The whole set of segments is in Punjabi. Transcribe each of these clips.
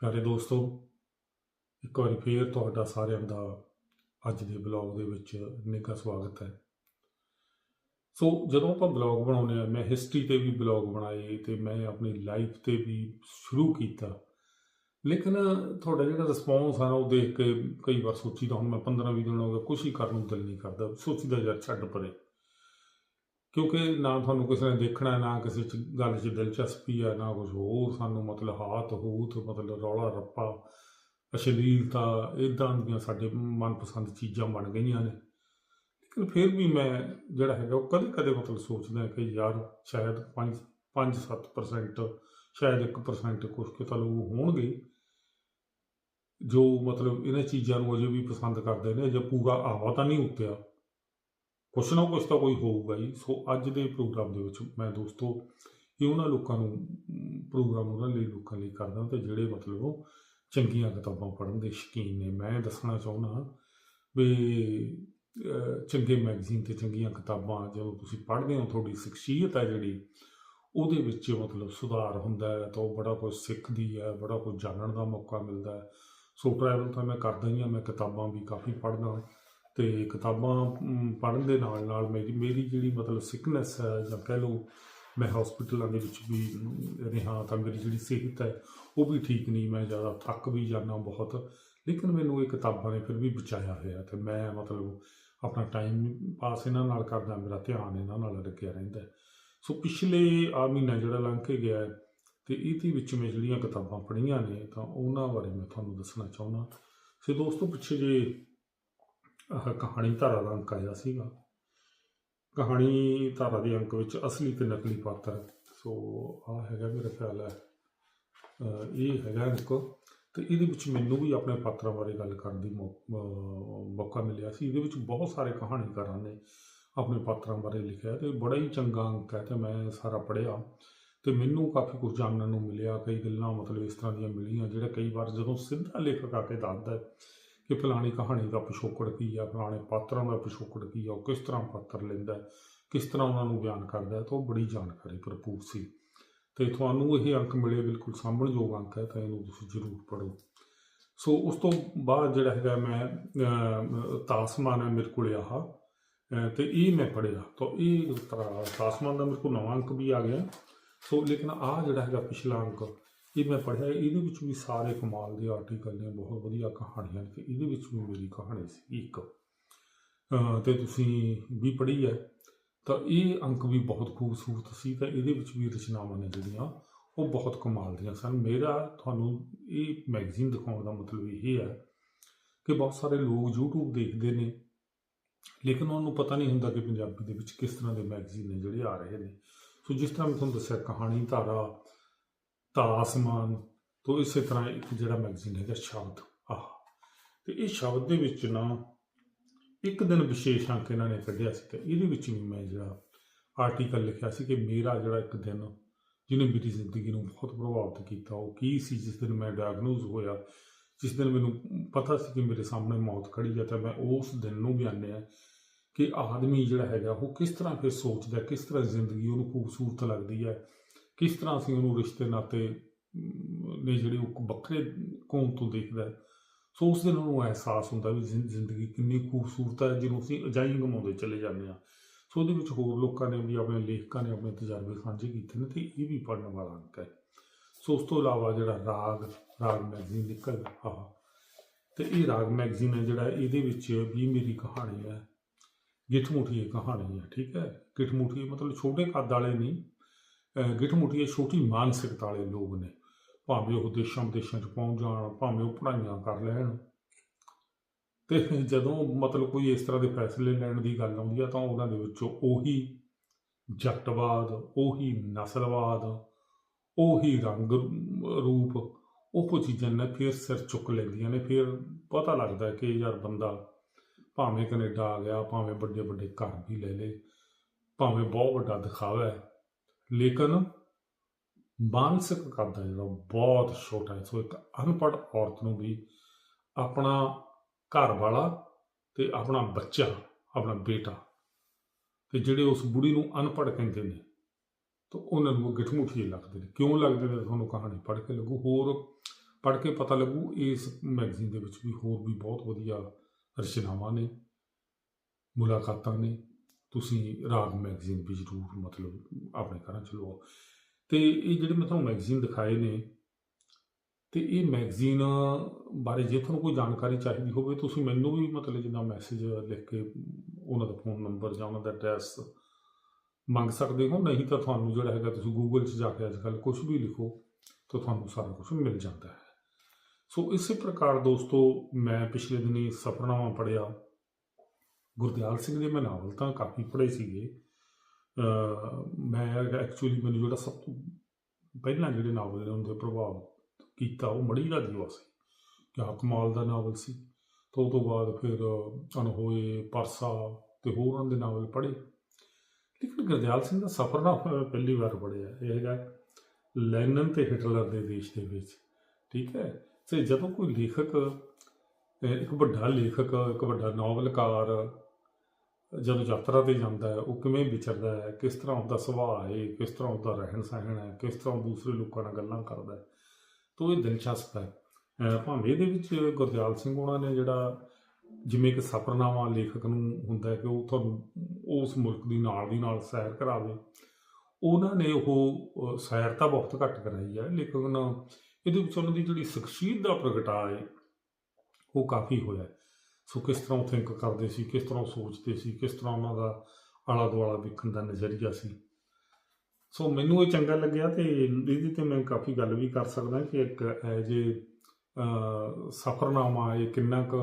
ਪਿਆਰੇ ਦੋਸਤੋ, ਇੱਕ ਵਾਰੀ ਫੇਰ ਤੁਹਾਡਾ ਸਾਰਿਆਂ ਦਾ ਅੱਜ ਦੇ ਬਲੌਗ ਦੇ ਵਿੱਚ ਨਿੱਘਾ ਸਵਾਗਤ ਹੈ। ਸੋ ਜਦੋਂ ਆਪਾਂ ਬਲੌਗ ਬਣਾਉਂਦੇ ਆ ਮੈਂ ਹਿਸਟਰੀ ਤੇ ਵੀ ਬਲੌਗ ਬਣਾਏ ਤੇ ਮੈਂ ਆਪਣੀ ਲਾਈਫ ਤੇ ਵੀ ਸ਼ੁਰੂ ਕੀਤਾ। ਲੇਕਿਨ ਤੁਹਾਡਾ ਜਿਹੜਾ ਰਿਸਪੌਂਸ ਆ ਨਾ ਉਹ ਦੇਖ ਕੇ ਕਈ ਵਾਰ ਸੋਚੀਦਾ, ਹੁਣ ਮੈਂ 15 20 ਦਿਨ ਹੋ ਗਏ, ਕੁਛ ਹੀ ਕਰਨ ਨੂੰ ਦਿਲ ਨਹੀਂ ਕਰਦਾ। ਸੋਚੀਦਾ, ਯਾਰ ਛੱਡ ਪਰੇ। ਕਿਉਂਕਿ ਨਾ ਤੁਹਾਨੂੰ ਕਿਸੇ ਨੇ ਦੇਖਣਾ, ਨਾ ਕਿਸੇ ਚ ਗੱਲ 'ਚ ਦਿਲਚਸਪੀ ਆ, ਨਾ ਕੁਝ ਹੋਰ। ਸਾਨੂੰ ਮਤਲਬ ਹਾਤ ਹੂਤ ਮਤਲਬ ਰੌਲਾ, ਰੱਪਾ, ਅਸ਼ਲੀਲਤਾ ਇਦਾਂ ਦੀਆਂ ਸਾਡੇ ਮਨਪਸੰਦ ਚੀਜ਼ਾਂ ਬਣ ਗਈਆਂ ਨੇ। ਲੇਕਿਨ ਫਿਰ ਵੀ ਮੈਂ ਜਿਹੜਾ ਹੈਗਾ, ਉਹ ਕਦੇ ਕਦੇ ਮਤਲਬ ਸੋਚਦਾ ਕਿ ਯਾਰ ਸ਼ਾਇਦ 5 5-7% ਸ਼ਾਇਦ 1% ਕੁਝ ਕਿਤਾ ਲੋਕ ਹੋਣਗੇ। ਜੋ ਮਤਲਬ ਇਹਨਾਂ ਚੀਜ਼ਾਂ ਨੂੰ ਅਜੇ ਵੀ ਪਸੰਦ ਕਰਦੇ ਨੇ ਜੇ ਪੂਰਾ ਆਵਾ ਤਾਂ ਨਹੀਂ ਉੱਤਿਆ ਕੁਛ ਨਾ ਕੁਛ ਤਾਂ ਕੋਈ ਹੋਊਗਾ ਹੀ। ਸੋ ਅੱਜ ਦੇ ਪ੍ਰੋਗਰਾਮ ਦੇ ਵਿੱਚ ਮੈਂ ਦੋਸਤੋ ਇਹ ਉਹਨਾਂ ਲੋਕਾਂ ਨੂੰ ਪ੍ਰੋਗਰਾਮ ਉਹਨਾਂ ਲਈ ਲੋਕਾਂ ਲਈ ਕਰਦਾ ਤੇ ਜਿਹੜੇ ਮਤਲਬ ਉਹ ਚੰਗੀਆਂ ਕਿਤਾਬਾਂ ਪੜ੍ਹਨ ਦੇ ਸ਼ੌਕੀਨ ਨੇ। ਮੈਂ ਦੱਸਣਾ ਚਾਹੁੰਦਾ ਵੀ ਚੰਗੇ ਮੈਗਜ਼ੀਨ ਤੇ ਚੰਗੀਆਂ ਕਿਤਾਬਾਂ ਜਦੋਂ ਤੁਸੀਂ ਪੜ੍ਹਦੇ ਹੋ, ਤੁਹਾਡੀ ਸ਼ਖਸੀਅਤ ਹੈ ਜਿਹੜੀ, ਉਹਦੇ ਵਿੱਚ ਮਤਲਬ ਸੁਧਾਰ ਹੁੰਦਾ ਹੈ ਤਾਂ ਉਹ ਬੜਾ ਕੁਝ ਸਿੱਖਦੀ ਹੈ, ਬੜਾ ਕੁਝ ਜਾਣਨ ਦਾ ਮੌਕਾ ਮਿਲਦਾ ਹੈ। ਸੋ ਟਰੈਵਲ ਤਾਂ ਮੈਂ ਕਰਦਾ ਹੀ ਹਾਂ, ਮੈਂ ਕਿਤਾਬਾਂ ਵੀ ਕਾਫੀ ਪੜ੍ਹਦਾ ਤੇ ਕਿਤਾਬਾਂ ਪੜ੍ਹਨ ਦੇ ਨਾਲ ਨਾਲ ਮੇਰੀ ਮੇਰੀ ਜਿਹੜੀ ਮਤਲਬ ਸਿਕਨੈਸ ਹੈ ਜਾਂ ਕਹਿ ਲਓ ਮੈਂ ਹਸਪੀਟਲਾਂ ਦੇ ਵਿੱਚ ਵੀ ਰਿਹਾ ਤਾਂ ਮੇਰੀ ਜਿਹੜੀ ਸਿਹਤ ਹੈ ਉਹ ਵੀ ਠੀਕ ਨਹੀਂ ਮੈਂ ਜ਼ਿਆਦਾ ਥੱਕ ਵੀ ਜਾਂਦਾ ਬਹੁਤ। ਲੇਕਿਨ ਮੈਨੂੰ ਇਹ ਕਿਤਾਬਾਂ ਨੇ ਫਿਰ ਵੀ ਬਚਾਇਆ ਹੋਇਆ ਤੇ ਮੈਂ ਮਤਲਬ ਆਪਣਾ ਟਾਈਮ ਪਾਸ ਇਹਨਾਂ ਨਾਲ ਕਰਦਾ ਮੇਰਾ ਧਿਆਨ ਇਹਨਾਂ ਨਾਲ ਲੱਗਿਆ ਰਹਿੰਦਾ। ਸੋ ਪਿਛਲੇ ਆ ਮਹੀਨਾ ਜਿਹੜਾ ਲੰਘ ਕੇ ਗਿਆ ਹੈ, ਤੇ ਇਹਦੇ ਵਿੱਚ ਮੈਂ ਜਿਹੜੀਆਂ ਕਿਤਾਬਾਂ ਪੜ੍ਹੀਆਂ ਨੇ ਤਾਂ ਉਹਨਾਂ ਬਾਰੇ ਮੈਂ ਤੁਹਾਨੂੰ ਦੱਸਣਾ ਚਾਹੁੰਦਾ। ਸੋ ਦੋਸਤੋ ਪਿੱਛੇ ਜੇ ਆਹ ਕਹਾਣੀ ਧਾਰਾ ਦਾ ਅੰਕ ਆਇਆ ਸੀਗਾ। ਕਹਾਣੀ ਧਾਰਾ ਦੇ ਅੰਕ ਵਿੱਚ ਅਸਲੀ ਤੇ ਨਕਲੀ ਪਾਤਰ। ਸੋ ਆ ਹੈਗਾ ਮੇਰਾ ਖਿਆਲ ਹੈ ਇਹ ਹੈਗਾ ਅੰਕ ਤੇ ਇਹਦੇ ਵਿੱਚ ਮੈਨੂੰ ਵੀ ਆਪਣੇ ਪਾਤਰਾਂ ਬਾਰੇ ਗੱਲ ਕਰਨ ਦੀ ਮੌਕਾ ਮਿਲਿਆ ਸੀ। ਇਹਦੇ ਵਿੱਚ ਬਹੁਤ ਸਾਰੇ ਕਹਾਣੀਕਾਰਾਂ ਨੇ ਆਪਣੇ ਪਾਤਰਾਂ ਬਾਰੇ ਲਿਖਿਆ ਤੇ ਬੜਾ ਹੀ ਚੰਗਾ ਅੰਕ ਹੈ ਤੇ ਮੈਂ ਸਾਰਾ ਪੜ੍ਹਿਆ। ਤੇ ਮੈਨੂੰ ਕਾਫੀ ਕੁਝ ਜਾਣਨ ਨੂੰ ਮਿਲਿਆ, ਕਈ ਗੱਲਾਂ ਮਤਲਬ ਇਸ ਤਰ੍ਹਾਂ ਦੀਆਂ ਮਿਲੀਆਂ, ਜਿਹੜਾ ਕਈ ਵਾਰ ਜਦੋਂ ਸਿੱਧਾ ਲੇਖਕ ਆ ਕੇ ਦੱਸਦਾ ਕਿ ਫਲਾਣੀ ਕਹਾਣੀ ਦਾ ਪਿਛੋਕੜ ਕੀ ਆ ਫਲਾਣੇ ਪਾਤਰਾਂ ਦਾ ਪਿਛੋਕੜ ਕੀ ਆ ਉਹ ਕਿਸ ਤਰ੍ਹਾਂ ਪਾਤਰ ਲੈਂਦਾ ਕਿਸ ਤਰ੍ਹਾਂ ਉਹਨਾਂ ਨੂੰ ਬਿਆਨ ਕਰਦਾ ਹੈ ਤਾਂ ਉਹ ਬੜੀ ਜਾਣਕਾਰੀ ਭਰਪੂਰ ਸੀ। ਤੇ ਤੁਹਾਨੂੰ ਇਹ ਅੰਕ ਮਿਲੇ ਬਿਲਕੁਲ ਸਾਂਭਣਯੋਗ ਅੰਕ ਹੈ ਤਾਂ ਇਹਨੂੰ ਤੁਸੀਂ ਜ਼ਰੂਰ ਪੜ੍ਹੋ। ਸੋ ਉਸ ਤੋਂ ਬਾਅਦ ਜਿਹੜਾ ਹੈਗਾ ਮੈਂ ਤਾਸਮਾਨ ਹੈ ਮੇਰੇ ਕੋਲ ਆਹ ਅਹ, ਤੇ ਇਹ ਮੈਂ ਪੜ੍ਹਿਆ। ਤਾਂ ਇਹ ਤਾਸਮਾਨ ਦਾ ਮੇਰੇ ਕੋਲ ਨਵਾਂ ਅੰਕ ਵੀ ਆ ਗਿਆ। ਸੋ ਲੇਕਿਨ ਆ ਜਿਹੜਾ ਹੈਗਾ ਪਿਛਲਾ ਅੰਕ ਇਹ ਮੈਂ ਪੜ੍ਹਿਆ, ਇਹਦੇ ਵਿੱਚ ਵੀ ਸਾਰੇ ਕਮਾਲ ਦੇ ਆਰਟੀਕਲ ਨੇ, ਬਹੁਤ ਵਧੀਆ ਕਹਾਣੀਆਂ ਨੇ ਤੇ ਇਹਦੇ ਵਿੱਚ ਵੀ ਮੇਰੀ ਕਹਾਣੀ ਸੀ ਇੱਕ। ਅਹ ਤੇ ਤੁਸੀਂ ਵੀ ਪੜ੍ਹੀ ਹੈ, ਤਾਂ ਇਹ ਅੰਕ ਵੀ ਬਹੁਤ ਖੂਬਸੂਰਤ ਸੀ ਤਾਂ ਇਹਦੇ ਵਿੱਚ ਵੀ ਰਚਨਾਵਾਂ ਨੇ ਜਿਹੜੀਆਂ, ਉਹ ਬਹੁਤ ਕਮਾਲ ਦੀਆਂ ਸਨ। ਮੇਰਾ ਤੁਹਾਨੂੰ ਇਹ ਮੈਗਜ਼ੀਨ ਦਿਖਾਉਣ ਦਾ ਮਤਲਬ ਇਹ ਹੈ ਕਿ ਬਹੁਤ ਸਾਰੇ ਲੋਕ YouTube ਦੇਖਦੇ ਨੇ, ਲੇਕਿਨ ਉਹਨਾਂ ਨੂੰ ਪਤਾ ਨਹੀਂ ਹੁੰਦਾ ਕਿ ਪੰਜਾਬੀ ਦੇ ਵਿੱਚ ਕਿਸ ਤਰ੍ਹਾਂ ਦੇ ਮੈਗਜ਼ੀਨ ਨੇ ਜਿਹੜੇ ਆ ਰਹੇ ਨੇ। ਸੋ ਜਿਸ ਤਰ੍ਹਾਂ ਮੈਂ ਤੁਹਾਨੂੰ ਦੱਸਿਆ, ਕਹਾਣੀ ਧਾਰਾ ਤਾਸਮਾਨ ਤੋਂ ਇਸੇ ਤਰ੍ਹਾਂ ਇੱਕ ਜਿਹੜਾ ਮੈਗਜ਼ੀਨ ਹੈਗਾ ਸ਼ਬਦ। ਆਹ, ਤੇ ਇਹ ਸ਼ਬਦ ਦੇ ਵਿੱਚ ਨਾ ਇੱਕ ਦਿਨ ਵਿਸ਼ੇਸ਼ ਅੰਕ ਇਹਨਾਂ ਨੇ ਕੱਢਿਆ ਸੀ ਤੇ ਇਹਦੇ ਵਿੱਚ ਵੀ ਮੈਂ ਜਿਹੜਾ ਆਰਟੀਕਲ ਲਿਖਿਆ ਸੀ ਕਿ ਮੇਰਾ ਜਿਹੜਾ ਇੱਕ ਦਿਨ ਜਿਹਨੇ ਮੇਰੀ ਜ਼ਿੰਦਗੀ ਨੂੰ ਬਹੁਤ ਪ੍ਰਭਾਵਿਤ ਕੀਤਾ, ਉਹ ਕੀ ਸੀ ਜਿਸ ਦਿਨ ਮੈਂ ਡਾਇਗਨੋਜ਼ ਹੋਇਆ, ਜਿਸ ਦਿਨ ਮੈਨੂੰ ਪਤਾ ਸੀ ਕਿ ਮੇਰੇ ਸਾਹਮਣੇ ਮੌਤ ਖੜੀ ਹੈ ਤਾਂ ਮੈਂ ਉਸ ਦਿਨ ਨੂੰ ਬਿਆਨਿਆ ਕਿ ਆਦਮੀ ਜਿਹੜਾ ਹੈਗਾ ਉਹ ਕਿਸ ਤਰ੍ਹਾਂ ਫਿਰ ਸੋਚਦਾ, ਕਿਸ ਤਰ੍ਹਾਂ ਜ਼ਿੰਦਗੀ ਉਹਨੂੰ ਖੂਬਸੂਰਤ ਲੱਗਦੀ ਹੈ। ਕਿਸ ਤਰ੍ਹਾਂ ਅਸੀਂ ਉਹਨੂੰ ਰਿਸ਼ਤੇ ਨਾਤੇ ਨੇ ਜਿਹੜੇ ਉਹ ਵੱਖਰੇ ਕੌਮ ਤੋਂ ਦੇਖਦਾ ਹੈ। ਸੋ ਉਸ ਦਿਨ ਉਹਨੂੰ ਅਹਿਸਾਸ ਹੁੰਦਾ ਵੀ ਜ਼ਿੰਦਗੀ ਕਿੰਨੀ ਖੂਬਸੂਰਤ ਹੈ, ਜਿਹਨੂੰ ਅਸੀਂ ਅਜਾਈ ਗਮਾਉਂਦੇ ਚਲੇ ਜਾਂਦੇ ਹਾਂ। ਸੋ ਉਹਦੇ ਵਿੱਚ ਹੋਰ ਲੋਕਾਂ ਨੇ ਵੀ, ਆਪਣੇ ਲੇਖਕਾਂ ਨੇ ਆਪਣੇ ਤਜਰਬੇ ਸਾਂਝੇ ਕੀਤੇ ਨੇ ਤੇ ਇਹ ਵੀ ਪੜਨ ਵਾਲਾ ਅੰਕ ਹੈ। ਸੋ ਉਸ ਤੋਂ ਇਲਾਵਾ ਜਿਹੜਾ ਰਾਗ ਰਾਗ ਮੈਗਜ਼ੀਨ ਨਿਕਲ ਆਹ, ਤੇ ਇਹ ਰਾਗ ਮੈਗਜ਼ੀਨ ਹੈ ਜਿਹੜਾ ਇਹਦੇ ਵਿੱਚ ਵੀ ਮੇਰੀ ਕਹਾਣੀ ਹੈ। ਗਿੱਠ-ਮੁੱਠੀਏ ਕਹਾਣੀ ਹੈ, ਠੀਕ ਹੈ? ਗਿੱਠ-ਮੁੱਠੀਏ ਮਤਲਬ ਛੋਟੇ ਕੱਦ ਵਾਲੇ ਨਹੀਂ ਗਿੱਠ-ਮੁੱਠੀਏ ਛੋਟੀ ਮਾਨਸਿਕਤਾ ਵਾਲੇ ਲੋਕ ਨੇ। ਭਾਵੇਂ ਉਹ ਦੇਸ਼ਾਂ ਵਿਦੇਸ਼ਾਂ 'ਚ ਪਹੁੰਚ ਜਾਣ, ਭਾਵੇਂ ਉਹ ਪੜ੍ਹਾਈਆਂ ਕਰ ਲੈਣ। ਤੇ ਜਦੋਂ ਮਤਲਬ ਕੋਈ ਇਸ ਤਰ੍ਹਾਂ ਦੇ ਫੈਸਲੇ ਲੈਣ ਦੀ ਗੱਲ ਆਉਂਦੀ ਆ, ਤਾਂ ਉਹਨਾਂ ਦੇ ਵਿੱਚੋਂ ਉਹੀ ਜੱਟਵਾਦ, ਉਹੀ ਨਸਲਵਾਦ, ਉਹੀ ਰੰਗ ਰੂਪ ਉਹ ਚੀਜ਼ਾਂ ਨੇ ਫਿਰ ਸਿਰ ਚੁੱਕ ਲੈਂਦੀਆਂ ਨੇ। ਫਿਰ ਪਤਾ ਲੱਗਦਾ ਕਿ ਯਾਰ ਬੰਦਾ ਭਾਵੇਂ ਕੈਨੇਡਾ ਆ ਗਿਆ, ਭਾਵੇਂ ਵੱਡੇ ਵੱਡੇ ਘਰ ਵੀ ਲੈ ਲੇ, ਭਾਵੇਂ ਬਹੁਤ ਵੱਡਾ ਦਿਖਾਵਾ ਹੈ ਲੇਕਿਨ ਮਾਨਸਿਕ ਕਰਦਾ ਜਿਹੜਾ ਉਹ ਬਹੁਤ ਛੋਟਾ ਹੈ। ਸੋ ਇੱਕ ਅਨਪੜ੍ਹ ਔਰਤ ਨੂੰ ਵੀ ਆਪਣਾ ਘਰ ਵਾਲਾ ਤੇ ਆਪਣਾ ਬੱਚਾ, ਆਪਣਾ ਬੇਟਾ ਤੇ ਜਿਹੜੇ ਉਸ ਬੁੜੀ ਨੂੰ ਅਨਪੜ੍ਹ ਕਹਿੰਦੇ ਨੇ, ਤਾਂ ਉਹਨਾਂ ਨੂੰ ਗਿਠਮੁਠੀ ਲੱਗਦੇ ਨੇ। ਕਿਉਂ ਲੱਗਦੇ ਨੇ? ਤੁਹਾਨੂੰ ਕਹਾਣੀ ਪੜ੍ਹ ਕੇ ਲੱਗੂ। ਹੋਰ ਪੜ੍ਹ ਕੇ ਪਤਾ ਲੱਗੂ, ਇਸ ਮੈਗਜ਼ੀਨ ਦੇ ਵਿੱਚ ਵੀ ਹੋਰ ਵੀ ਬਹੁਤ ਵਧੀਆ ਰਚਨਾਵਾਂ ਨੇ, ਮੁਲਾਕਾਤਾਂ ਨੇ। ਤੁਸੀਂ ਰਾਗ ਮੈਗਜ਼ੀਨ ਵੀ ਜ਼ਰੂਰ ਮਤਲਬ ਆਪਣੇ ਘਰਾਂ ਚ ਲਓ ਤੇ ਇਹ ਜਿਹੜੇ ਮੈਂ ਤੁਹਾਨੂੰ ਮੈਗਜ਼ੀਨ ਦਿਖਾਏ ਨੇ, ਤੇ ਇਹ ਮੈਗਜ਼ੀਨ ਬਾਰੇ ਜੇ ਤੁਹਾਨੂੰ ਕੋਈ ਜਾਣਕਾਰੀ ਚਾਹੀਦੀ ਹੋਵੇ, ਤੁਸੀਂ ਮੈਨੂੰ ਵੀ ਮਤਲਬ ਜਿੱਦਾਂ ਮੈਸੇਜ ਲਿਖ ਕੇ ਉਹਨਾਂ ਦਾ ਫੋਨ ਨੰਬਰ ਜਾਂ ਉਹਨਾਂ ਦਾ ਐਡਰੈਸ ਮੰਗ ਸਕਦੇ ਹੋ। ਨਹੀਂ ਤਾਂ ਤੁਹਾਨੂੰ ਜਿਹੜਾ ਹੈਗਾ ਤੁਸੀਂ ਗੂਗਲ 'ਚ ਜਾ ਕੇ ਅੱਜ ਕੱਲ੍ਹ ਕੁਝ ਵੀ ਲਿਖੋ ਤਾਂ ਤੁਹਾਨੂੰ ਸਾਰਾ ਕੁਝ ਮਿਲ ਜਾਂਦਾ ਹੈ। ਸੋ ਇਸੇ ਪ੍ਰਕਾਰ ਦੋਸਤੋ, ਮੈਂ ਪਿਛਲੇ ਦਿਨੀ ਸਫਰਨਾਮਾ ਪੜਿਆ ਗੁਰਦਿਆਲ ਸਿੰਘ ਦੇ ਮੈਂ ਨਾਵਲ ਤਾਂ ਕਾਫੀ ਪੜ੍ਹੇ ਸੀਗੇ। ਮੈਂ ਐਕਚੁਅਲੀ ਮੈਨੂੰ ਜਿਹੜਾ ਸਭ ਤੋਂ ਪਹਿਲਾਂ ਜਿਹੜੇ ਨਾਵਲ ਨੇ ਉਹਦੇ ਪ੍ਰਭਾਵ ਕੀਤਾ, ਉਹ ਮੜੀ ਦਾ ਦੀਵਾ ਸੀ ਕਿਆ ਕਮਾਲ ਦਾ ਨਾਵਲ ਸੀ। ਤੋਂ ਉਹ ਤੋਂ ਬਾਅਦ ਫਿਰ ਅਨਹੋਏ ਪਰਸਾ ਤੇ ਹੋਰ ਉਹਨਾਂ ਦੇ ਨਾਵਲ ਪੜ੍ਹੇ। ਲੇਕਿਨ ਗੁਰਦਿਆਲ ਸਿੰਘ ਦਾ ਸਫ਼ਰ ਨਾ ਪਹਿਲੀ ਵਾਰ ਪੜ੍ਹਿਆ। ਇਹ ਹੈਗਾ ਲੈਨਨ ਤੇ ਹਿਟਲਰ ਦੇ ਦੇਸ਼ ਦੇ ਵਿੱਚ, ਠੀਕ ਹੈ? ਤੇ ਜਦੋਂ ਕੋਈ ਲੇਖਕ, ਇੱਕ ਵੱਡਾ ਲੇਖਕ, ਇੱਕ ਵੱਡਾ ਨਾਵਲਕਾਰ ਜਦੋਂ ਯਾਤਰਾ ਤੇ ਜਾਂਦਾ ਹੈ, ਉਹ ਕਿਵੇਂ ਵਿਚਰਦਾ ਹੈ, ਕਿਸ ਤਰ੍ਹਾਂ ਉਹਦਾ ਸੁਭਾਅ ਹੈ, ਕਿਸ ਤਰ੍ਹਾਂ ਉਹਦਾ ਰਹਿਣ ਸਹਿਣ ਹੈ, ਕਿਸ ਤਰ੍ਹਾਂ ਉਹ ਦੂਸਰੇ ਲੋਕਾਂ ਨਾਲ ਗੱਲਾਂ ਕਰਦਾ ਹੈ, ਤੋ ਇਹ ਦਿਲਚਸਪ ਹੈ ਭਾਵੇਂ ਇਹਦੇ ਵਿੱਚ ਗੁਰਦਿਆਲ ਸਿੰਘ ਉਹਨਾਂ ਨੇ ਜਿਹੜਾ ਜਿਵੇਂ ਕਿ ਸਫਰਨਾਮਾ ਲੇਖਕ ਨੂੰ ਹੁੰਦਾ ਕਿ ਉਹ ਤੁਹਾਨੂੰ ਉਸ ਮੁਲਕ ਦੀ ਨਾਲ ਦੀ ਨਾਲ ਸੈਰ ਕਰਾਵੇ, ਉਹਨਾਂ ਨੇ ਉਹ ਸੈਰ ਤਾਂ ਬਹੁਤ ਘੱਟ ਕਰਾਈ ਹੈ, ਲੇਕਿਨ ਇਹਦੇ ਵਿੱਚ ਉਹਨਾਂ ਦੀ ਜਿਹੜੀ ਸ਼ਖਸੀਅਤ ਦਾ ਪ੍ਰਗਟਾ ਹੈ, ਉਹ ਕਾਫੀ ਹੋਇਆ ਹੈ। ਸੋ ਕਿਸ ਤਰ੍ਹਾਂ ਥਿੰਕ ਕਰਦੇ ਸੀ, ਕਿਸ ਤਰ੍ਹਾਂ ਸੋਚਦੇ ਸੀ, ਕਿਸ ਤਰ੍ਹਾਂ ਉਹਨਾਂ ਦਾ ਆਲਾ ਦੁਆਲਾ ਵੇਖਣ ਦਾ ਨਜ਼ਰੀਆ ਸੀ। ਸੋ ਮੈਨੂੰ ਇਹ ਚੰਗਾ ਲੱਗਿਆ ਤੇ ਇਹਦੇ ਤੇ ਮੈਂ ਕਾਫੀ ਗੱਲ ਵੀ ਕਰ ਸਕਦਾ ਕਿ ਇੱਕ ਇਹ ਜੇ ਸਫਰਨਾਮਾ ਇਹ ਕਿੰਨਾ ਕੁ